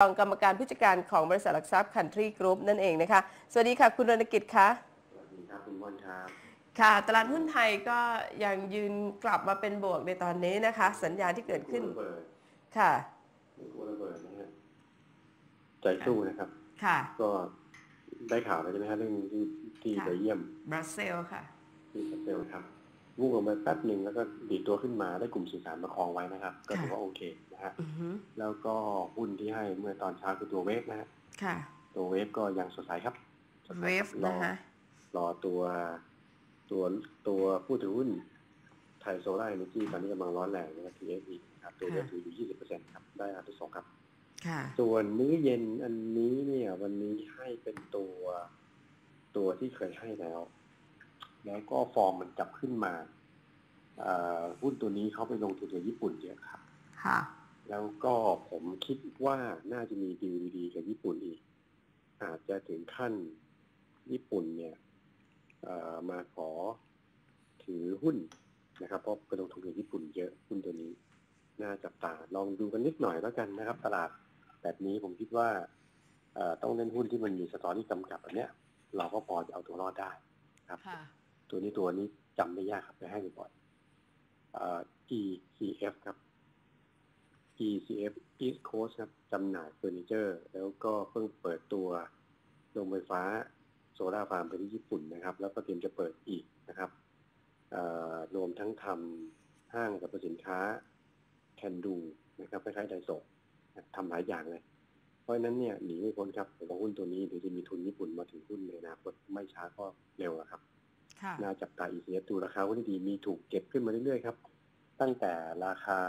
รองกรรมการผู้จัดการของบริษัทหลักทรัพย์คันทรีกรุ๊ปนั่นเองนะคะ สวัสดีค่ะ คุณรณกิจคะสวัสดีครับคุณม่อนครับ ค่ะ ตลาดหุ้นไทยก็ยังยืนกลับมาเป็นบวกในตอนนี้นะคะ สัญญาณที่เกิดขึ้นระเบิดค่ะกลัวระเบิดนะฮะใจสู้นะครับ ค่ะ ก็ได้ข่าวแล้วใช่ไหมฮะเรื่องที่ที่ค่ะไปเยี่ยมบราซิลค่ะที่สเปลครับ วูบลงไปแป๊บหนึ่งแล้วก็ดีดตัวขึ้นมาได้กลุ่มสื่อสารประคองไว้นะครับ ก็ถือว่าโอเคนะฮะอือฮึแล้วก็หุ้นที่ให้เมื่อตอนเช้าคือตัวเวฟนะฮะค่ะตัวเวฟก็ยังสดใสครับสดใสเวคฟรับรอนะคะรอตัวตัวตัวผู้ถือหุ้นไทยโซล่าเอเนจีตอนนี้กำลังร้อนแรงนะครับ TSE ครับตัวเวฟถืออยู่20%ครับ ได้อันที่สองครับค่ะส่วนมื้อเย็นอันนี้เนี่ย วันนี้ให้เป็นตัวตัวที่เคยให้แล้ว แล้วก็ฟอร์มมันกลับขึ้นมาเอ่อหุ้นตัวนี้เขาไปลงทุนในญี่ปุ่นเยอะครับ ค่ะ แล้วก็ผมคิดว่าน่าจะมีดีลดีๆกับญี่ปุ่นอีก อาจจะถึงขั้นญี่ปุ่นเนี่ยเอ่อมาขอถือหุ้นนะครับ เพราะไปลงทุนในญี่ปุ่นเยอะหุ้นตัวนี้ น่าจับตาลองดูกันนิดหน่อยแล้วกันนะครับ ตลาดแบบนี้ผมคิดว่าเอ่อต้องเล่นหุ้นที่มันมีสตอรี่กำกับแบบเนี้ย เราก็พอจะเอาตัวรอดได้ครับค่ะ ตัวนี้ตัวนี้จำไม่ยากครับไปให้บ่อยอ ECF ครับ ECF East Coast ครับจำหน่ายเฟอร์นิเจอร์ แล้วก็เพิ่งเปิดตัวโรงไฟฟ้าโซลาร์ฟาร์มไปที่ญี่ปุ่นนะครับ แล้วก็เตรียมจะเปิดอีกนะครับรวมทั้งทำห้างสรรพสินค้าแคนดูนะครับคล้ายๆไดโซะทำหลายอย่างเลย เพราะฉะนั้นเนี่ยหนีไม่พ้นครับผมว่าหุ้นตัวนี้เดี๋ยวจะมีทุนญี่ปุ่นมาถึงหุ้นในอนาคตไม่ช้าก็เร็วครับ น่าจับตา ECF ดูราคาหุ้นที่ดีมีถูกเก็บขึ้นมาเรื่อยๆครับ ตั้งแต่ราคา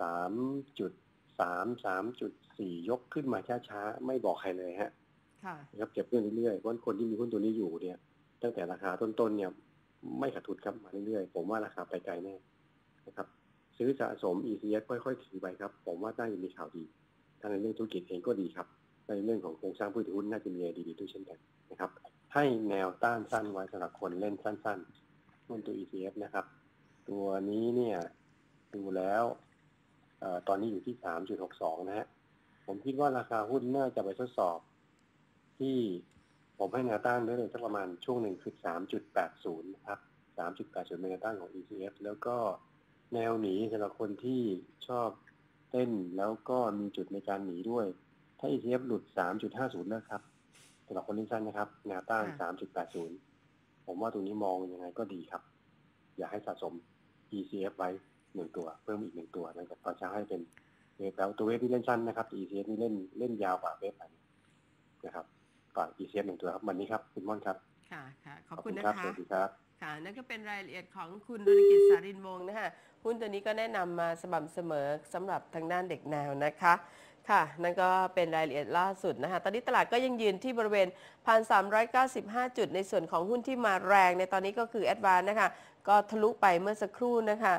สามจุดสามสามจุดสี่ยกขึ้นมาช้าๆ ไม่บอกใครเลยฮะค่ะนะครับเก็บขึ้นเรื่อยๆเพราะฉะนั้นคนที่มีหุ้นตัวนี้อยู่เนี่ย ตั้งแต่ราคาต้นๆเนี่ยไม่ขาดทุนครับมาเรื่อยๆ ผมว่าราคาไปไกลแน่นะครับ ซื้อสะสม ECF ค่อยๆถือไปครับ ผมว่าน่าจะมีข่าวดีทั้งในเรื่องธุรกิจเองก็ดีครับ ในเรื่องของโครงสร้างผู้ถือหุ้นน่าจะมีอะไรดีๆด้วยเช่นกันนะครับ ให้แนวต้านสั้นไว้สำหรับคนเล่นสั้นๆหุ้นตัว ETF นะครับ ตัวนี้เนี่ยดูแล้วอตอนนี้อยู่ที่ 3.62 นะฮะ ผมคิดว่าราคาหุ้นน่าจะไปทดสอบ ที่ผมให้แนวต้านได้เลยสักประมาณช่วงหนึ่งคือ 3.80 นะครับ 3.80 เป็นแนวต้านของ ETF แล้วก็แนวหนีสำหรับคนที่ชอบเต้นแล้วก็มีจุดในการหนีด้วย ถ้า ETF หลุด 3.50เลิกครับ สำหรับคนเล่นสั้นนะครับแนวต้านค่ะ3.80ผมว่าตรงนี้มองยังไงก็ดีครับ อยากให้สะสม ECF ไว้หนึ่งตัว เพิ่มอีกหนึ่งตัวนะครับตอนเช้าให้เป็นเวฟแล้วตัวเวฟที่เล่นสั้นนะครับ ECF นี่เล่นเล่นยาวกว่าเวฟไปนะครับฝาก ECF หนึ่งตัวครับวันนี้ครับคุณม่อนครับ ค่ะค่ะขอบคุณนะครับคะสวัสดีครับค่ะนั่นก็เป็นรายละเอียดของคุณธุรกิจสารินวงศ์นะคะหุ้นตัวนี้ก็แนะนำมาสม่ำเสมอสำหรับทางด้านเด็กแนวนะคะ ค่ะ นั่นก็เป็นรายละเอียดล่าสุดนะคะ ตอนนี้ตลาดก็ยังยืนที่บริเวณ 1,395 จุด ในส่วนของหุ้นที่มาแรงในตอนนี้ก็คือแอดวานนะคะ ก็ทะลุไปเมื่อสักครู่นะคะ